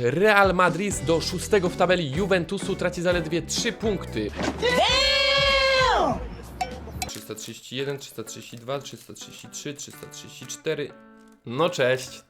Real Madrid do szóstego w tabeli Juventusu traci zaledwie 3 punkty. 331, 332, 333, 334. No cześć.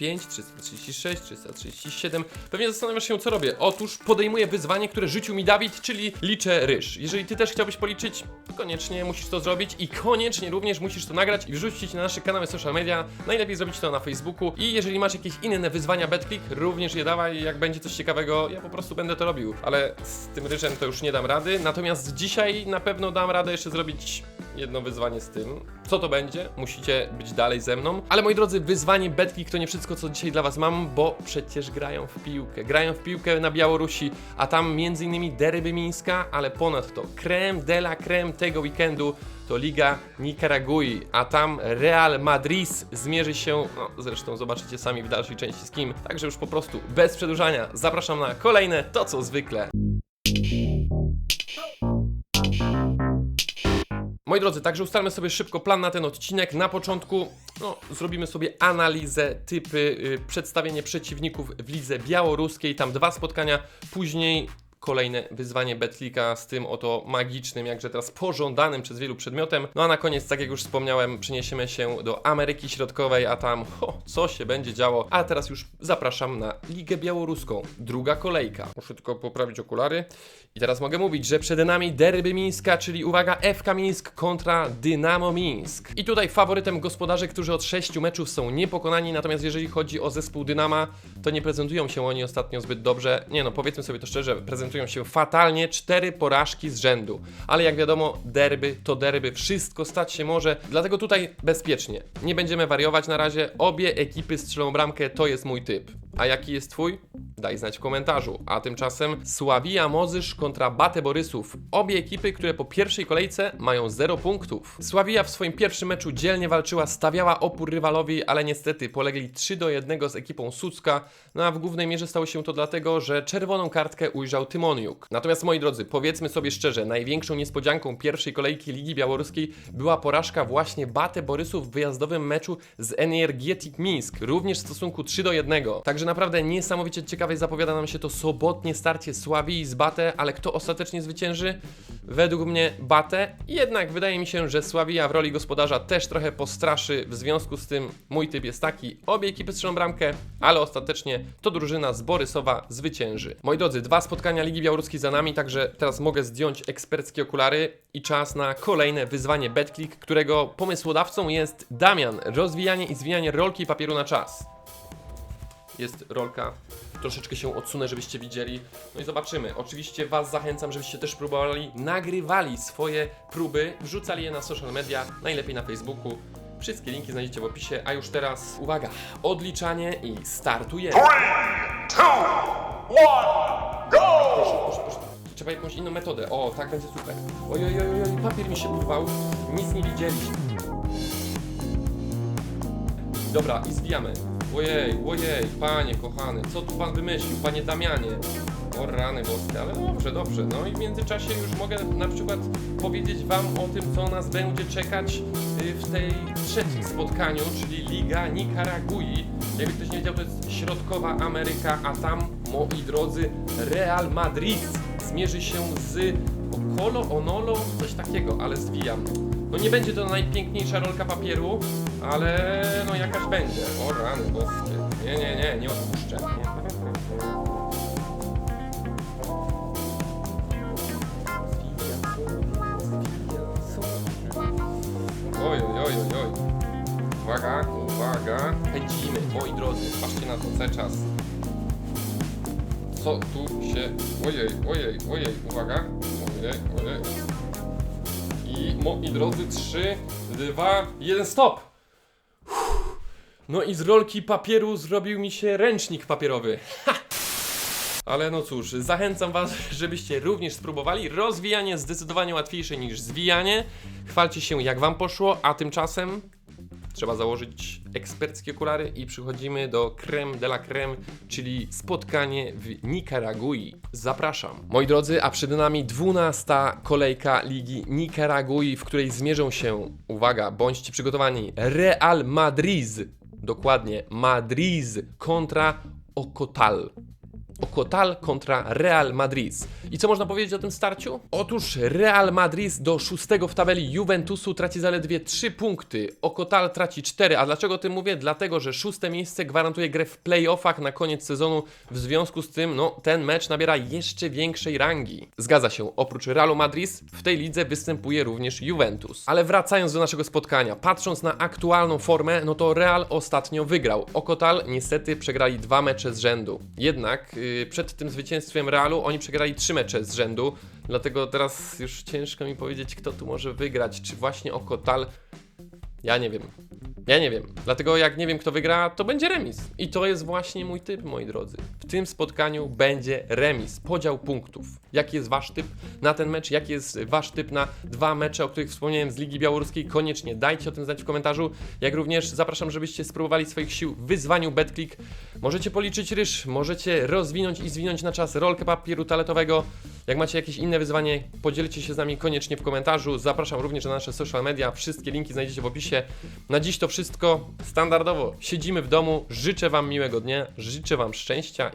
335, 336, 337. Pewnie zastanawiasz się, co robię. Otóż podejmuję wyzwanie, które rzucił mi Dawid, czyli liczę ryż. Jeżeli ty też chciałbyś policzyć, koniecznie musisz to zrobić i koniecznie również musisz to nagrać i wrzucić na nasze kanały social media. Najlepiej zrobić to na Facebooku. I jeżeli masz jakieś inne wyzwania BetClick, również je dawaj. Jak będzie coś ciekawego, ja po prostu będę to robił. Ale z tym ryżem to już nie dam rady. Natomiast dzisiaj na pewno dam radę jeszcze zrobić jedno wyzwanie z tym. Co to będzie? Musicie być dalej ze mną. Ale moi drodzy, wyzwanie BetClick to nie wszystko, co dzisiaj dla Was mam, bo przecież grają w piłkę. Grają w piłkę na Białorusi, a tam m.in. derby Mińska, ale ponadto creme de la creme tego weekendu to Liga Nikaragui, a tam Real Madrid zmierzy się, no zresztą zobaczycie sami w dalszej części z kim. Także już po prostu bez przedłużania zapraszam na kolejne, to co zwykle. Moi drodzy, także ustalmy sobie szybko plan na ten odcinek. Na początku no, zrobimy sobie analizę, typy, y, przedstawienie przeciwników w lidze białoruskiej, tam dwa spotkania, później kolejne wyzwanie Betlika z tym oto magicznym, jakże teraz pożądanym przez wielu przedmiotem. No a na koniec, tak jak już wspomniałem, przeniesiemy się do Ameryki Środkowej, a tam ho, co się będzie działo. A teraz już zapraszam na Ligę Białoruską. Druga kolejka. Muszę tylko poprawić okulary. I teraz mogę mówić, że przed nami derby Mińska, czyli uwaga, FK Mińsk kontra Dynamo Mińsk. I tutaj faworytem gospodarzy, którzy od sześciu meczów są niepokonani, natomiast jeżeli chodzi o zespół Dynama, to nie prezentują się oni ostatnio zbyt dobrze. Nie no, powiedzmy sobie to szczerze, prezentują się fatalnie, cztery porażki z rzędu. Ale jak wiadomo, derby to derby, wszystko stać się może, dlatego tutaj bezpiecznie. Nie będziemy wariować na razie, obie ekipy strzelą bramkę, to jest mój typ. A jaki jest twój? Daj znać w komentarzu. A tymczasem Sławija Mozysz kontra Bate Borysów. Obie ekipy, które po pierwszej kolejce mają 0 punktów. Sławija w swoim pierwszym meczu dzielnie walczyła, stawiała opór rywalowi, ale niestety polegli 3 do 1 z ekipą Sucka. No a w głównej mierze stało się to dlatego, że czerwoną kartkę ujrzał Tymoniuk. Natomiast moi drodzy, powiedzmy sobie szczerze, największą niespodzianką pierwszej kolejki Ligi Białoruskiej była porażka właśnie Bate Borysów w wyjazdowym meczu z Energetic Minsk, również w stosunku 3 do 1. Także naprawdę niesamowicie ciekawie zapowiada nam się to sobotnie starcie Sławii z Bate, ale kto ostatecznie zwycięży? Według mnie Bate, jednak wydaje mi się, że Sławija w roli gospodarza też trochę postraszy, w związku z tym mój typ jest taki, obie ekipy strzelą bramkę, ale ostatecznie to drużyna z Borysowa zwycięży. Moi drodzy, dwa spotkania Ligi Białoruskiej za nami, także teraz mogę zdjąć eksperckie okulary i czas na kolejne wyzwanie BetClick, którego pomysłodawcą jest Damian, rozwijanie i zwijanie rolki papieru na czas jest rolka. Troszeczkę się odsunę, żebyście widzieli. No i zobaczymy. Oczywiście Was zachęcam, żebyście też próbowali, nagrywali swoje próby, wrzucali je na social media, najlepiej na Facebooku. Wszystkie linki znajdziecie w opisie, a już teraz uwaga, odliczanie i startujemy. Proszę, proszę, proszę. Trzeba jakąś inną metodę. O, tak będzie super. Oj, oj, oj, oj, papier mi się urwał. Nic nie widzieliśmy. Dobra, i zwijamy. Ojej, ojej, panie kochany, co tu pan wymyślił, panie Damianie? O rany boskie, ale dobrze, dobrze. No i w międzyczasie już mogę na przykład powiedzieć wam o tym, co nas będzie czekać y, w tej trzecim spotkaniu, czyli Liga Nikaragui. Jakby ktoś nie wiedział, to jest środkowa Ameryka, a tam, moi drodzy, Real Madrid zmierzy się z Okolo, Onolo, coś takiego, ale zwijam. No nie będzie to najpiękniejsza rolka papieru, ale no jakaś będzie. O rany boskie. Nie, nie, nie, nie odpuszczę. Nie. Oj, oj, oj, oj. Uwaga, uwaga. Pędzimy, moi drodzy. Patrzcie na to cały czas. Co tu się... Ojej, ojej, ojej, uwaga. Ojej, ojej. I moi drodzy, 3, 2, 1, stop! No i z rolki papieru zrobił mi się ręcznik papierowy. Ale no cóż, zachęcam Was, żebyście również spróbowali. Rozwijanie zdecydowanie łatwiejsze niż zwijanie. Chwalcie się jak Wam poszło, a tymczasem trzeba założyć eksperckie okulary i przychodzimy do creme de la creme, czyli spotkanie w Nikaragui. Zapraszam. Moi drodzy, a przed nami 12 kolejka Ligi Nikaragui, w której zmierzą się, uwaga, bądźcie przygotowani, Real Madrid, dokładnie Madrid kontra Okotal. Okotal kontra Real Madrid. I co można powiedzieć o tym starciu? Otóż Real Madrid do szóstego w tabeli Juventusu traci zaledwie 3 punkty, Okotal traci 4. A dlaczego o tym mówię? Dlatego, że szóste miejsce gwarantuje grę w playoffach na koniec sezonu. W związku z tym, no, ten mecz nabiera jeszcze większej rangi. Zgadza się, oprócz Realu Madrid w tej lidze występuje również Juventus. Ale wracając do naszego spotkania, patrząc na aktualną formę, no to Real ostatnio wygrał. Okotal niestety przegrali dwa mecze z rzędu. Jednak yy, przed tym zwycięstwem Realu oni przegrali trzy mecze z rzędu, dlatego teraz już ciężko mi powiedzieć, kto tu może wygrać. Czy właśnie Okotal? Ja nie wiem. Ja nie wiem. Dlatego jak nie wiem, kto wygra, to będzie remis. I to jest właśnie mój typ, moi drodzy. Tym spotkaniu będzie remis, podział punktów. Jaki jest wasz typ na ten mecz? Jaki jest wasz typ na dwa mecze, o których wspomniałem z Ligi Białoruskiej? Koniecznie dajcie o tym znać w komentarzu. Jak również zapraszam, żebyście spróbowali swoich sił w wyzwaniu BetClick. Możecie policzyć ryż, możecie rozwinąć i zwinąć na czas rolkę papieru toaletowego. Jak macie jakieś inne wyzwanie, podzielcie się z nami koniecznie w komentarzu. Zapraszam również na nasze social media. Wszystkie linki znajdziecie w opisie. Na dziś to wszystko. Standardowo siedzimy w domu. Życzę Wam miłego dnia, życzę Wam szczęścia